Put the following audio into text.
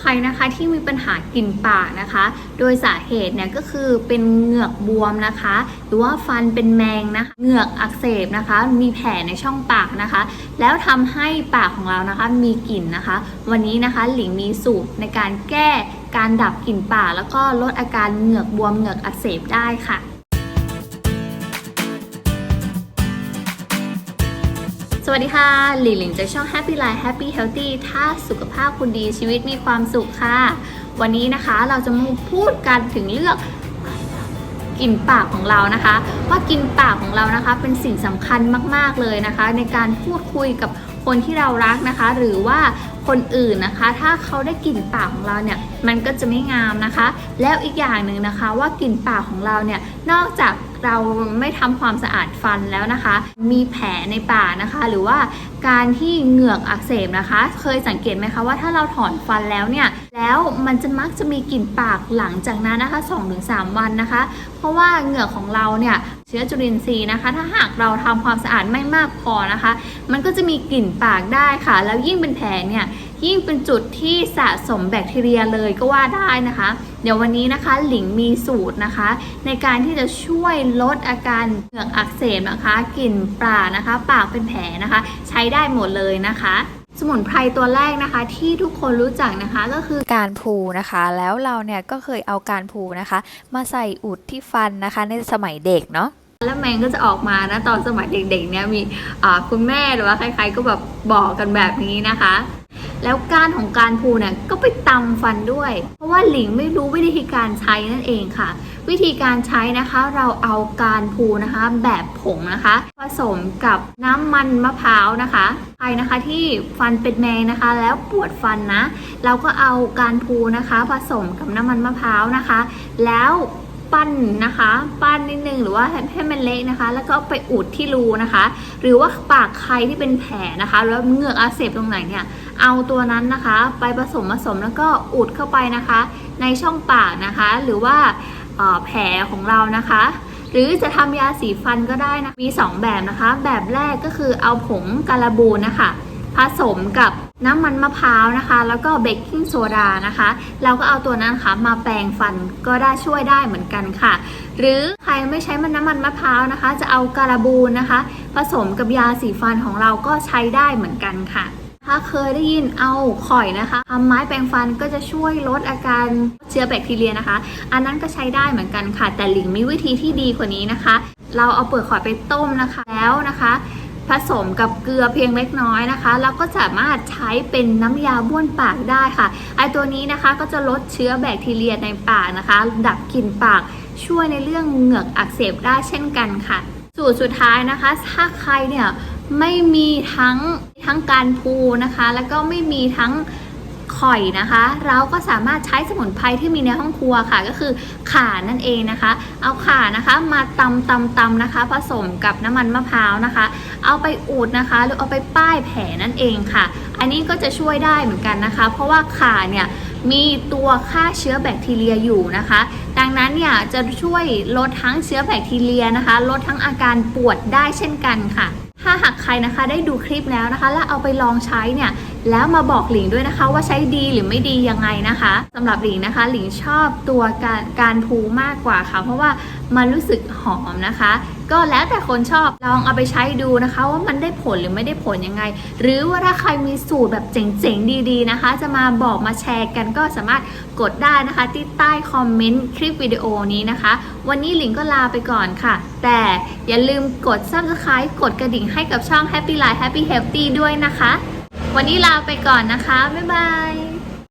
ใครนะคะที่มีปัญหากลิ่นปากนะคะ โดยสาเหตุเนี่ยก็คือเป็นเหงือกบวมนะคะ หรือว่าฟันเป็นแมงนะคะ เหงือกอักเสบนะคะ มีแผลในช่องปากนะคะ แล้วทำให้ปากของเรานะคะมีกลิ่นนะคะ วันนี้นะคะหลิงมีสูตรในการแก้การดับกลิ่นปากแล้วก็ลดอาการเหงือกบวมเหงือกอักเสบได้ค่ะ สวัสดีค่ะ หลิงหลิงจากช่อง Happy Life Happy Healthy ถ้าสุขภาพคุณดีชีวิตมีความสุขค่ะ วันนี้นะคะเราจะมาพูดกันถึงเรื่องกลิ่นปากของเรานะคะ ว่ากลิ่นปากของเรานะคะ เป็นสิ่งสำคัญมาก ๆเลยนะคะ ในการพูดคุยกับคนที่เรารักนะคะ หรือว่าคนอื่นนะคะ ถ้าเขาได้กลิ่นปากของเราเนี่ยมันก็จะไม่งามนะคะ แล้วอีกอย่างหนึ่งนะคะว่ากลิ่นปากของเราเนี่ยนอกจาก เราไม่ทำความสะอาดฟันแล้วนะคะ มีแผลในปากนะคะ หรือว่าการที่เหงือกอักเสบนะคะ เคยสังเกตไหมคะว่าถ้าเราถอนฟันแล้วเนี่ยแล้วมันจะมักจะมีกลิ่นปากหลังจากนั้นนะคะ 2-3 วันนะคะ เพราะว่าเหงือกของเราเนี่ย เชื้อจุลินทรีย์นะคะ ถ้าหากเราทำความสะอาดไม่มากพอนะคะ มันก็จะมีกลิ่นปากได้ค่ะ แล้วยิ่งเป็นแผลเนี่ยยิ่งเป็นจุดที่สะสมแบคทีเรียเลยก็ว่าได้นะคะ เดี๋ยววันนี้นะคะหลิงมีสูตรนะคะ ในการที่จะช่วยลดอาการเหงือกอักเสบนะคะกลิ่นปลานะคะ ปากเป็นแผลนะคะ ใช้ได้หมดเลยนะคะ สมุนไพรตัวแรกนะคะที่ทุกคนรู้จักนะคะก็คือการพูนะคะ แล้วเราเนี่ยก็เคยเอาการพูนะคะ มาใส่อุดที่ฟันนะคะ ในสมัยเด็กเนาะแล้วแมงก็จะออกมานะตอนสมัยเด็กๆเนี่ยมีอ่าคุณแม่หรือว่าใครๆก็แบบบอกกันแบบนี้นะคะ แล้วก้านของการพูเนี่ยก็ไปตำฟันด้วย เพราะว่าหลิงไม่รู้วิธีการใช้นั่นเองค่ะ วิธีการใช้นะคะเราเอาการพูนะคะ แบบผงนะคะ ผสมกับน้ำมันมะพร้าวนะคะใครนะคะที่ฟันเป็นแมงนะคะ แล้วปวดฟันนะ เราก็เอาการพูนะคะ ผสมกับน้ำมันมะพร้าวนะคะ แล้วปั้นนะคะ ปั้นนิดนึงหรือว่าให้ให้มันเละนะคะ แล้วก็ไปอุดที่รูนะคะ หรือว่าปากใครที่เป็นแผลนะคะ แล้วเหงือกอักเสบตรงไหนเนี่ย เอาตัวนั้นนะคะ ไปผสมผสมแล้วก็อุดเข้าไปนะคะ ในช่องปากนะคะ หรือว่าแผลของเรานะคะ หรือจะทำยาสีฟันก็ได้นะมี 2 แบบนะคะ แบบแรกก็คือเอาผงการาบูนนะคะผสมกับน้ำมันมะพร้าวนะคะ แล้วก็เบกกิ้งโซดานะคะ เราก็เอาตัวนั้นค่ะมาแปรงฟันก็ได้ช่วยได้เหมือนกันค่ะ หรือใครไม่ใช้มันน้ำมันมะพร้าวนะคะ จะเอาการาบูนนะคะ ผสมกับยาสีฟันของเราก็ใช้ได้เหมือนกันค่ะ ถ้าเคยได้ยินเอาข่อยนะคะทำไม้แปรงฟันก็จะช่วยลดอาการเชื้อแบคทีเรียนะคะ อันนั้นก็ใช้ได้เหมือนกันค่ะ แต่หลิงมีวิธีที่ดีกว่านี้นะคะ เราเอาเปลือกข่อยไปต้มนะคะ แล้วนะคะ ผสมกับเกลือเพียงเล็กน้อยนะคะแล้วก็สามารถใช้เป็นน้ำยาบ้วนปากได้ค่ะ ไอตัวนี้นะคะก็จะลดเชื้อแบคทีเรียในปากนะคะ ดับกลิ่นปาก ช่วยในเรื่องเหงือกอักเสบได้เช่นกันค่ะ สูตรสุดท้ายนะคะ ถ้าใครเนี่ยไม่มีทั้ง ทั้งการพูนะคะ แล้วก็ไม่มีทั้งข่อยนะคะ เราก็สามารถใช้สมุนไพรที่มีในห้องครัวค่ะ ก็คือข่านั่นเองนะคะ เอาข่านะคะมาตำตำตำนะคะ ผสมกับน้ำมันมะพร้าวนะคะ เอาไปอุดนะคะ หรือเอาไปป้ายแผลนั่นเองค่ะ อันนี้ก็จะช่วยได้เหมือนกันนะคะ เพราะว่าข่าเนี่ยมีตัวฆ่าเชื้อแบคทีเรียอยู่นะคะ ดังนั้นเนี่ยจะช่วยลดทั้งเชื้อแบคทีเรียนะคะ ลดทั้งอาการปวดได้เช่นกันค่ะ ถ้าหากใครนะคะได้ดูคลิปแล้วนะคะ และเอาไปลองใช้เนี่ย แล้วมาบอกหลิงด้วยนะคะว่าใช้ดีหรือไม่ดียังไงนะคะสำหรับหลิงนะคะ หลิงชอบตัวการการพูมากกว่าค่ะ เพราะว่ามันรู้สึกหอมนะคะ ก็แล้วแต่คนชอบลองเอาไปใช้ดูนะคะ ว่ามันได้ผลหรือไม่ได้ผลยังไง หรือว่าถ้าใครมีสูตรแบบเจ๋งๆ ดีๆนะคะ จะมาบอกมาแชร์กันก็สามารถกดได้นะคะ ที่ใต้คอมเมนต์คลิปวิดีโอนี้นะคะ วันนี้หลิงก็ลาไปก่อนค่ะ แต่อย่าลืมกด subscribe กดกระดิ่งให้กับช่อง Happy Life Happy Healthy ด้วยนะคะ วันนี้ลาไปก่อนนะคะ บ๊ายบาย